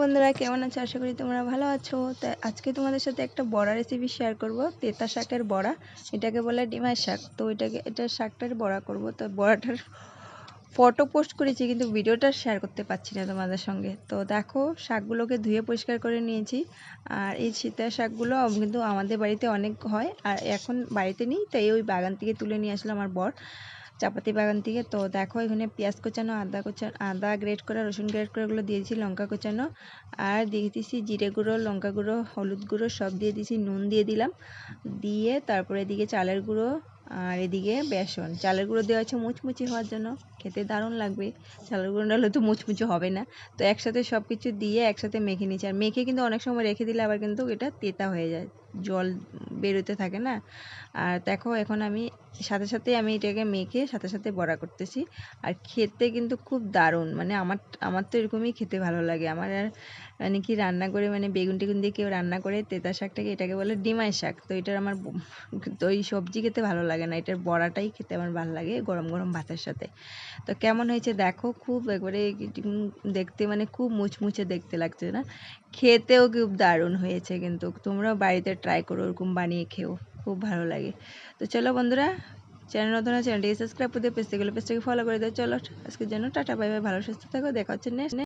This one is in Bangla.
বন্ধুরা, কেমন আছো? আশা করি তোমরা ভালো আছো। তা আজকে তোমাদের সাথে একটা বড়া রেসিপি শেয়ার করব। তেতা শাকের বড়া, এটাকে বলে ডিমার শাক। তো এটাকে, এটা শাকটার বড়া করব। তো বড়াটার ফটো পোস্ট করেছি, কিন্তু ভিডিওটা শেয়ার করতে পারছি না তোমাদের সঙ্গে। তো দেখো, শাকগুলোকে ধুয়ে পরিষ্কার করে নিয়েছি। আর এই শীতের শাকগুলো কিন্তু আমাদের বাড়িতে অনেক হয়। আর এখন বাড়িতে নেই, তাই ওই বাগান থেকে তুলে নিয়ে আসলাম আমার বর। চাপাতি বাগান থেকে। তো দেখো এখানে পেঁয়াজ কোচানো, আদা কোচানো, আদা গ্রেট করা, রসুন গ্রেট করে ওগুলো দিয়েছি, লঙ্কা কোচানো। আর দিয়ে দিয়েছি জিরে গুঁড়ো, লঙ্কা গুঁড়ো, হলুদ গুঁড়ো, সব দিয়ে দিয়েছি, নুন দিয়ে দিলাম। দিয়ে তারপরে এদিকে চালের গুঁড়ো আর এদিকে বেসন। চালের গুঁড়ো দেওয়া হচ্ছে মুচমুচি হওয়ার জন্য। খেতে দারুণ লাগবে। চালের গুঁড়ো হলে তো মুচমুচি হবে না। তো একসাথে সব কিছু দিয়ে একসাথে মেখে নিচ্ছি আর মেখে কিন্তু অনেক সময় রেখে দিলে আবার কিন্তু এটা তেতা হয়ে যায়। জল বেরোতে থাকে না। আর দেখো এখন আমি সাথে সাথে আমি এটাকে মেখে সাথে সাথে বড়া করতেছি। আর খেতে কিন্তু খুব দারুণ। মানে আমার আমার তো এরকমই খেতে ভালো লাগে। আমার আর মানে কি রান্না করে মানে বেগুন টেগুন দিয়ে কেউ রান্না করে তেতা শাকটাকে এটাকে বলে ডিমাই শাক। তো এটার আমার তো ওই সবজি খেতে ভালো লাগে না। এটার বড়াটাই খেতে আমার ভালো লাগে গরম গরম ভাতের সাথে। তো কেমন হয়েছে দেখো, খুব একবারে দেখতে মানে খুব মুচমুচে দেখতে লাগছে না। খেতেও খুব দারুণ হয়েছে কিন্তু। তোমরাও বাড়িতে ট্রাই করো, ওরকম বানিয়ে খেও, খুব ভালো লাগে। তো চলো বন্ধুরা চ্যানেল নতুন চ্যানেলটিকে সাবস্ক্রাইব করে দিয়ে পেজটি পেজটাকে ফলো করে দাও। চলো, আজকের জন্য টাটা বাই বাই ভালো, সুস্থ থাকো, দেখা হচ্ছে নেক্সট